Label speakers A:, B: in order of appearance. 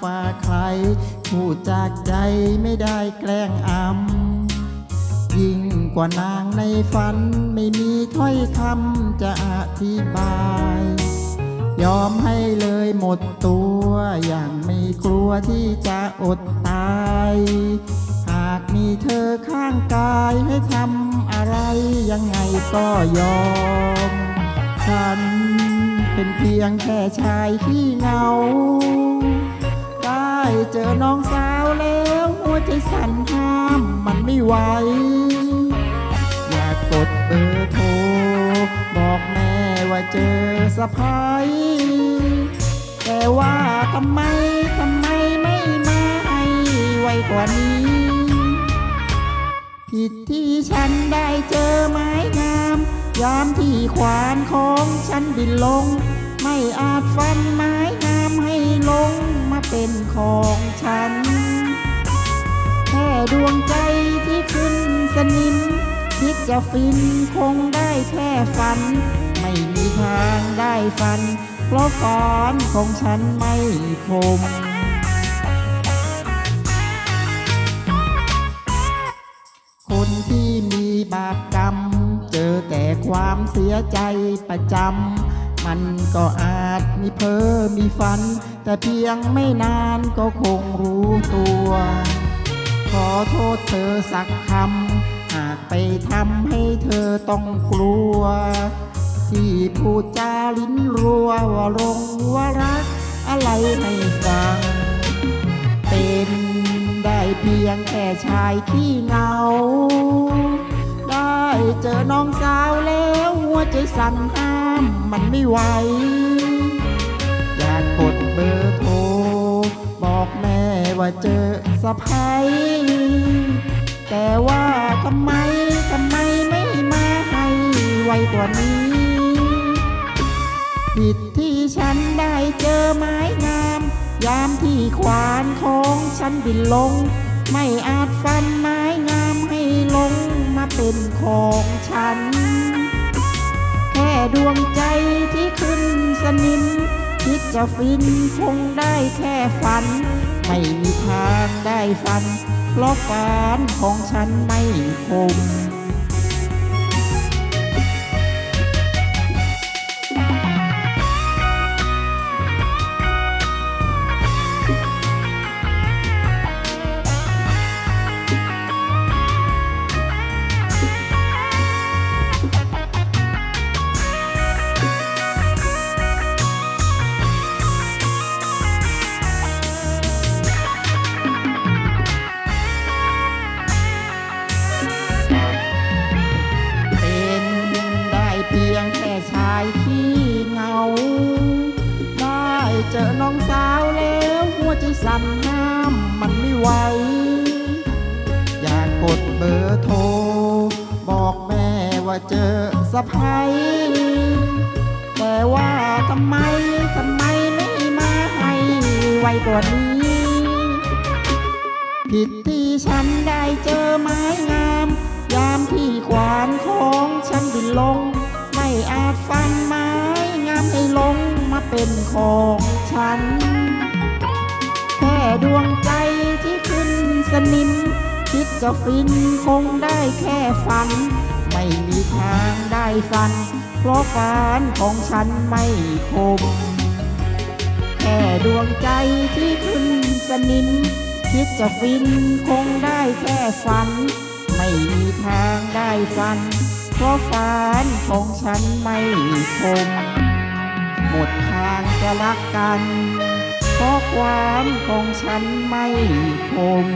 A: ฝ่าใครพูดจากใจไม่ได้แกล้งอำยิ่งกว่านางในฝันไม่มีถ้อยคำจะอธิบาย ยอมให้เลยหมดตัว อย่างไม่กลัวที่จะอดตาย หากมีเธอข้างกายให้ทำอะไรยังไงก็ยอม ฉันเป็นเพียงแค่ชายที่เหงา เจอน้องสาวแล้ว หัวใจสั่นห้ามมันไม่ไหว อยากกดเบอร์โทร บอกแม่ว่าเจอสะพายแต่ว่าทำไมทำไมไม่มาให้ไวกว่านี้ ผิดที่ฉันได้เจอไม้งาม ยามที่ขวานของฉันบินลง ไม่อาจฟันไม้งามให้ เป็นของฉัน แค่ดวงใจที่ขึ้นสนิมคิดจะฟินคงได้แค่ฝัน ไม่มีทางได้ฟัน เพราะฟอนของฉันไม่คมคนที่มีบาปกรรม เจอแต่ความเสียใจประจำ มันก็อาจมีเพ้อมีฝัน แต่เพียงไม่นานก็คงรู้ตัว ขอโทษเธอสักคำหากไปทำให้เธอต้องกลัว ที่พูดจาลิ้นรัวว่าลงว่ารัก อะไรไม่ฟัง เป็นได้เพียงแค่ชายขี้เหงาได้เจอน้องสาวแล้วหัวใจสั่นห้า มมันไม่ไหว อยากกดเบอร์โทร บอกแม่ว่าเจอสะพายแต่ว่าทำไมทำไมไม่มาให้ไวกว่านี้ ผิดที่ฉันได้เจอไม้งาม ยามที่ขวานของฉันบินลง ไม่อาจฟันไม้งามให้ลงมาเป็นของฉัน ดวงใจที่ขึ้นสนิมคิดจะฟินคงได้แค่ฝัน ไม่มีทางได้ฟัน เพราะการของฉันไม่คม หัวใจสั่นห้ามมันไม่ไหว อยากกดเบอร์โทร บอกแม่ว่าเจอสะพายแต่ว่าทำไมทำไมไม่มาให้ไวกว่านี้ ผิดที่ฉันได้เจอไม้งาม ยามที่ขวานของฉันบินลง ไม่อาจฟันไม้งามให้ลงมาเป็นของฉัน ดวงใจที่ขึ้นสนิม คิดจะฟินคงได้แค่ฝัน ไม่มีทางได้ฟัน เพราะฟานของฉันไม่คม แค่ดวงใจที่ขึ้นสนิม คิดจะฟินคงได้แค่ฝัน ไม่มีทางได้ฟัน เพราะฝันของฉันไม่คม หมดทางจะรักกัน เพราะความของฉันไม่คม